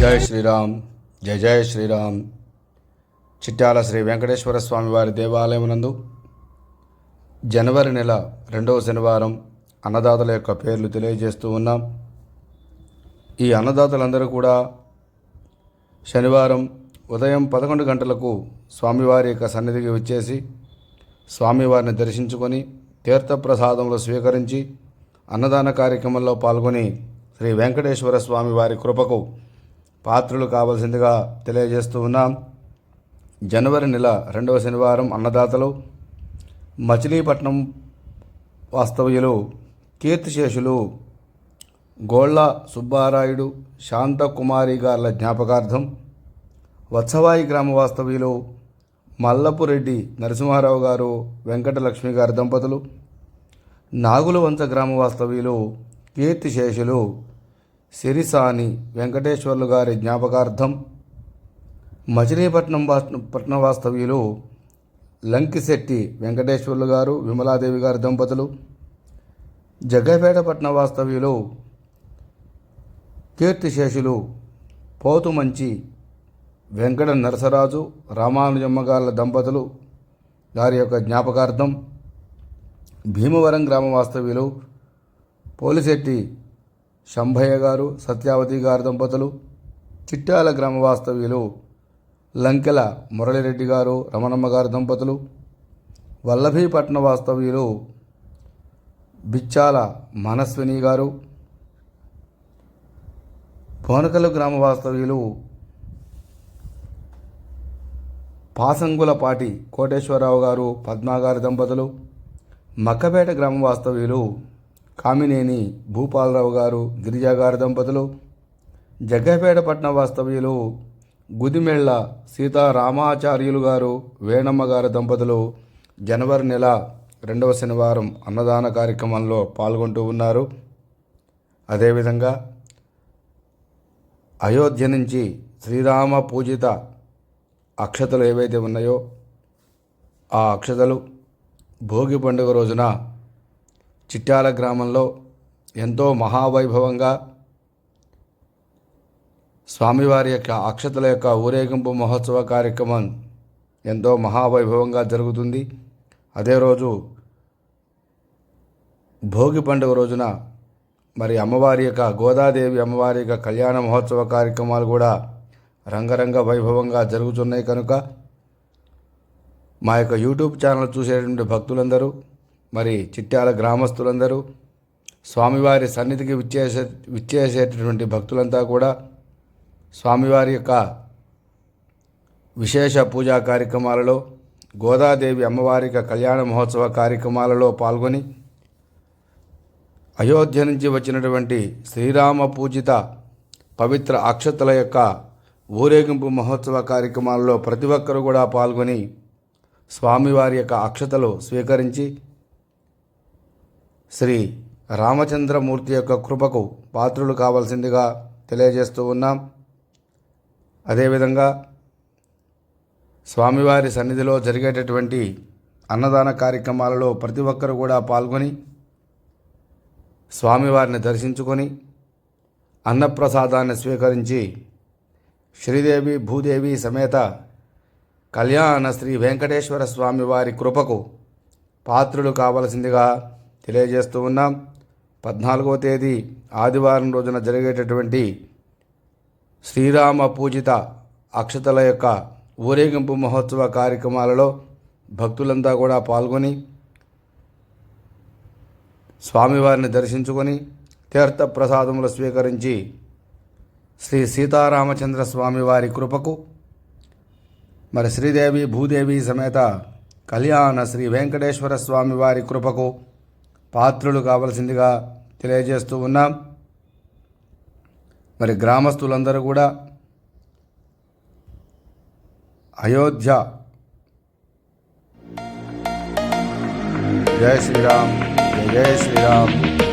జై శ్రీరామ్ జయ జయ శ్రీరామ్. చిట్టాల శ్రీ వెంకటేశ్వర స్వామి వారి దేవాలయమునందు జనవరి నెల రెండవ శనివారం అన్నదాతల యొక్క పేర్లు తెలియజేస్తూ ఉన్నాం. ఈ అన్నదాతలందరూ కూడా శనివారం ఉదయం పదకొండు గంటలకు స్వామివారి యొక్క సన్నిధికి వచ్చేసి స్వామివారిని దర్శించుకొని తీర్థప్రసాదములు స్వీకరించి అన్నదాన కార్యక్రమంలో పాల్గొని శ్రీ వెంకటేశ్వర స్వామి వారి కృపకు పాత్రులు కావలసిందిగా తెలియజేస్తూ ఉన్నాం. జనవరి నెల రెండవ శనివారం అన్నదాతలు మచిలీపట్నం వాస్తవ్యులు కీర్తిశేషులు గోళ్ళ సుబ్బారాయుడు శాంతకుమారి గార్ల జ్ఞాపకార్థం వత్సవాయి గ్రామ వాస్తవ్యులు మల్లపురెడ్డి నరసింహారావు గారు వెంకటలక్ష్మి గారి దంపతులు. నాగులవంచ గ్రామ వాస్తవ్యులు కీర్తిశేషులు సిరిసాని వెంకటేశ్వర్లు గారి జ్ఞాపకార్థం. మచిలీపట్నం వాస్- వాస్తవ్యులు లంకిశెట్టి వెంకటేశ్వర్లు గారు విమలాదేవి గారి దంపతులు. జగ్గపేట పట్న వాస్తవ్యులు కీర్తిశేషులు పోతుమంచి వెంకట నరసరాజు రామానుజమ్మగార్ల దంపతులు గారి యొక్క జ్ఞాపకార్థం భీమవరం గ్రామ వాస్తవ్యులు పోలిశెట్టి శంభయ్య గారు సత్యావతి గారి దంపతులు చిట్టాల గ్రామ వాస్తవ్యులు లంకెల మురళిరెడ్డి గారు రమణమ్మ గారి దంపతులు వల్లభీపట్నం వాస్తవ్యులు బిచ్చాల మనస్విని గారు పోనకలు గ్రామ వాస్తవ్యులు పాసంగులపాటి కోటేశ్వరరావు గారు పద్మాగారి దంపతులు మక్కపేట గ్రామ వాస్తవ్యులు కామినేని భూపాలరావు గారు గిరిజాగారి దంపతులు జగ్గపేట పట్నం వాస్తవ్యులు గుదిమెళ్ళ సీతారామాచార్యులు గారు వేణమ్మ గారి దంపతులు జనవరి నెల రెండవ శనివారం అన్నదాన కార్యక్రమంలో పాల్గొంటూ ఉన్నారు. అదేవిధంగా అయోధ్య నుంచి శ్రీరామ పూజిత అక్షతలు ఏవైతే ఉన్నాయో ఆ అక్షతలు భోగి పండుగ రోజున చిట్యాల గ్రామంలో ఎంతో మహావైభవంగా స్వామివారి యొక్క అక్షతల యొక్క ఊరేగింపు మహోత్సవ కార్యక్రమం ఎంతో మహావైభవంగా జరుగుతుంది. అదే రోజు భోగి పండుగ రోజున మరి అమ్మవారి యొక్క గోదాదేవి అమ్మవారి యొక్క కళ్యాణ మహోత్సవ కార్యక్రమాలు కూడా రంగరంగ వైభవంగా జరుగుతున్నాయి కనుక మా యొక్క యూట్యూబ్ ఛానల్ చూసేటువంటి భక్తులందరూ మరి చిట్యాల గ్రామస్తులందరూ స్వామివారి సన్నిధికి విచ్చేసే విచ్చేసేటటువంటి భక్తులంతా కూడా స్వామివారి యొక్క విశేష పూజా కార్యక్రమాలలో గోదాదేవి అమ్మవారి యొక్క కళ్యాణ మహోత్సవ కార్యక్రమాలలో పాల్గొని అయోధ్య నుంచి వచ్చినటువంటి శ్రీరామ పూజిత పవిత్ర అక్షతల యొక్క ఊరేగింపు మహోత్సవ కార్యక్రమాల్లో ప్రతి ఒక్కరూ కూడా పాల్గొని స్వామివారి యొక్క అక్షతలు స్వీకరించి శ్రీ రామచంద్రమూర్తి యొక్క కృపకు పాత్రులు కావాల్సిందిగా తెలియజేస్తూ ఉన్నాం. అదేవిధంగా స్వామివారి సన్నిధిలో జరిగేటటువంటి అన్నదాన కార్యక్రమాలలో ప్రతి ఒక్కరు కూడా పాల్గొని స్వామివారిని దర్శించుకొని అన్నప్రసాదాన్ని స్వీకరించి శ్రీదేవి భూదేవి సమేత కళ్యాణ శ్రీ వెంకటేశ్వర స్వామి వారి కృపకు పాత్రులు కావలసిందిగా తెలియజేస్తూ ఉన్నాం. పద్నాలుగవ తేదీ ఆదివారం రోజున జరిగేటటువంటి శ్రీరామ పూజిత అక్షతల యొక్క ఊరేగింపు మహోత్సవ కార్యక్రమాలలో భక్తులంతా కూడా పాల్గొని స్వామివారిని దర్శించుకొని తీర్థ ప్రసాదములు స్వీకరించి శ్రీ సీతారామచంద్ర స్వామి వారి కృపకు మరి శ్రీదేవి భూదేవి సమేత కళ్యాణ శ్రీ వెంకటేశ్వర స్వామి వారి కృపకు పాత్రులు కావలసిందిగా తెలియజేస్తూ ఉన్నాం. మరి గ్రామస్తులందరూ కూడా అయోధ్య. జై శ్రీరామ్ జై శ్రీరామ్.